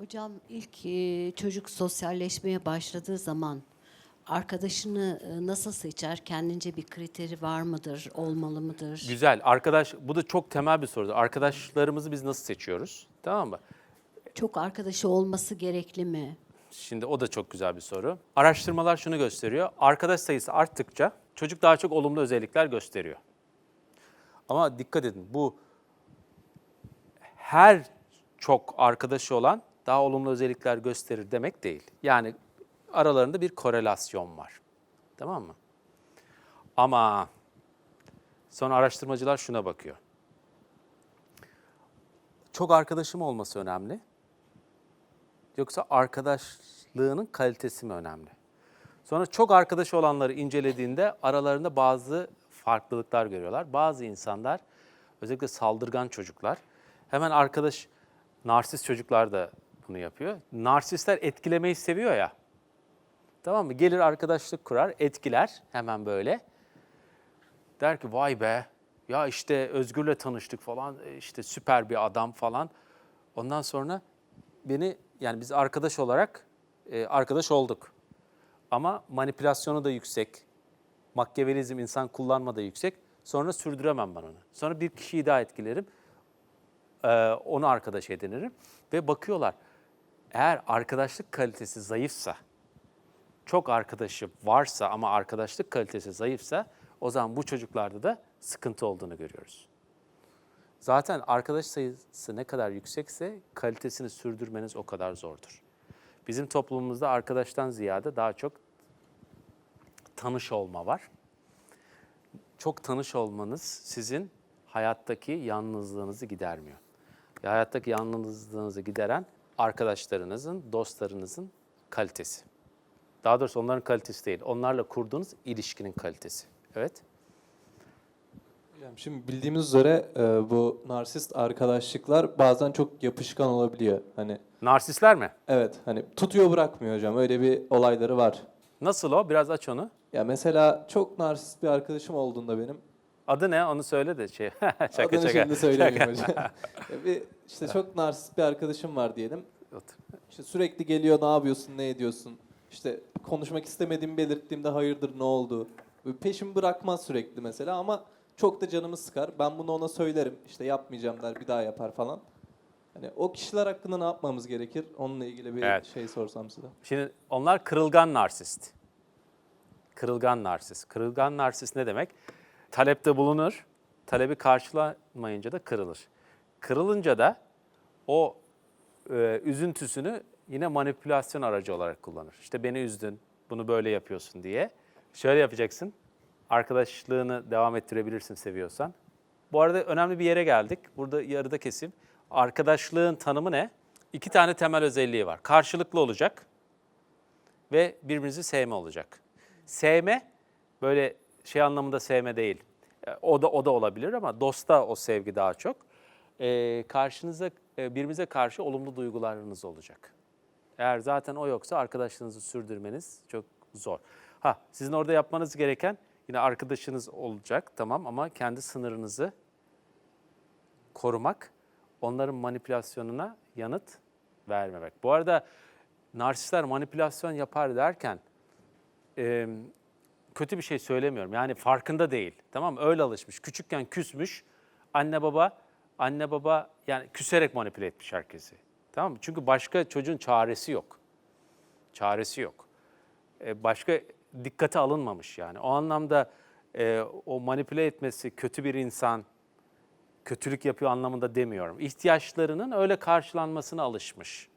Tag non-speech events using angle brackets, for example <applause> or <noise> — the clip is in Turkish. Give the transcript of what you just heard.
Hocam ilk e, çocuk sosyalleşmeye başladığı zaman arkadaşını e, nasıl seçer? Kendince bir kriteri var mıdır? Olmalı mıdır? Güzel. Arkadaş, bu da çok temel bir soru. Arkadaşlarımızı biz nasıl seçiyoruz? Tamam mı? Çok arkadaşı olması gerekli mi? Şimdi o da çok güzel bir soru. Araştırmalar şunu gösteriyor. Arkadaş sayısı arttıkça çocuk daha çok olumlu özellikler gösteriyor. Ama dikkat edin bu her çok arkadaşı olan daha olumlu özellikler gösterir demek değil. Yani aralarında bir korelasyon var. Tamam mı? Ama sonra araştırmacılar şuna bakıyor. Çok arkadaşım olması önemli. Yoksa arkadaşlığının kalitesi mi önemli? Sonra çok arkadaş olanları incelediğinde aralarında bazı farklılıklar görüyorlar. Bazı insanlar, özellikle saldırgan çocuklar, hemen arkadaş, narsist çocuklar da bunu yapıyor. Narsistler etkilemeyi seviyor ya. Tamam mı? Gelir arkadaşlık kurar, etkiler hemen böyle. Der ki vay be ya işte Özgür'le tanıştık falan e, işte süper bir adam falan. Ondan sonra beni yani biz arkadaş olarak e, arkadaş olduk. Ama manipülasyonu da yüksek. Makyavelizm insan kullanma da yüksek. Sonra sürdüremem ben onu. Sonra bir kişiyi daha etkilerim. e, onu arkadaş edinirim. Ve bakıyorlar eğer arkadaşlık kalitesi zayıfsa, çok arkadaşı varsa ama arkadaşlık kalitesi zayıfsa o zaman bu çocuklarda da sıkıntı olduğunu görüyoruz. Zaten arkadaş sayısı ne kadar yüksekse kalitesini sürdürmeniz o kadar zordur. Bizim toplumumuzda arkadaştan ziyade daha çok tanış olma var. Çok tanış olmanız sizin hayattaki yalnızlığınızı gidermiyor. Hayattaki yalnızlığınızı gideren arkadaşlarınızın, dostlarınızın kalitesi. Daha doğrusu onların kalitesi değil, onlarla kurduğunuz ilişkinin kalitesi. Evet. Hocam Şimdi bildiğimiz üzere e, bu narsist arkadaşlıklar bazen çok yapışkan olabiliyor. Hani Narsistler mi? evet hani tutuyor bırakmıyor hocam öyle bir olayları var. Nasıl o? Biraz aç onu. Ya mesela çok narsist bir arkadaşım olduğunda benim Adı ne? Onu söyle de şey. <laughs> şaka adını şaka. şimdi söylemeyeyim hocam. <laughs> Bir işte çok narsist bir arkadaşım var diyelim. Otur. İşte sürekli geliyor ne yapıyorsun ne ediyorsun. İşte konuşmak istemediğimi belirttiğimde hayırdır ne oldu. Böyle peşimi bırakmaz sürekli mesela ama çok da canımı sıkar. Ben bunu ona söylerim. İşte yapmayacağım der bir daha yapar falan. Hani o kişiler hakkında ne yapmamız gerekir? Onunla ilgili bir Evet. şey sorsam size. Şimdi onlar kırılgan narsist. Kırılgan narsist. Kırılgan narsist ne demek? Talepte bulunur, talebi karşılamayınca da kırılır. Kırılınca da o e, üzüntüsünü yine manipülasyon aracı olarak kullanır. İşte beni üzdün, bunu böyle yapıyorsun diye. Şöyle yapacaksın, arkadaşlığını devam ettirebilirsin seviyorsan. Bu arada önemli bir yere geldik. Burada yarıda kesim. Arkadaşlığın tanımı ne? İki tane temel özelliği var. Karşılıklı olacak ve birbirinizi sevme olacak. Sevme böyle şey anlamında sevme değil. E, O da o da olabilir ama dosta o sevgi daha çok. Ee, karşınıza e, birbirinize karşı olumlu duygularınız olacak. Eğer zaten o yoksa arkadaşlığınızı sürdürmeniz çok zor. Ha sizin orada yapmanız gereken yine arkadaşınız olacak tamam ama kendi sınırınızı korumak, onların manipülasyonuna yanıt vermemek. Bu arada narsistler manipülasyon yapar derken e, kötü bir şey söylemiyorum. Yani farkında değil. Tamam mı? Öyle alışmış. Küçükken küsmüş. Anne baba anne baba yani küserek manipüle etmiş herkesi. Tamam mı? Çünkü başka çocuğun çaresi yok. Çaresi yok. E, başka dikkate alınmamış yani. O anlamda e, o manipüle etmesi kötü bir insan, kötülük yapıyor anlamında demiyorum. İhtiyaçlarının öyle karşılanmasına alışmış.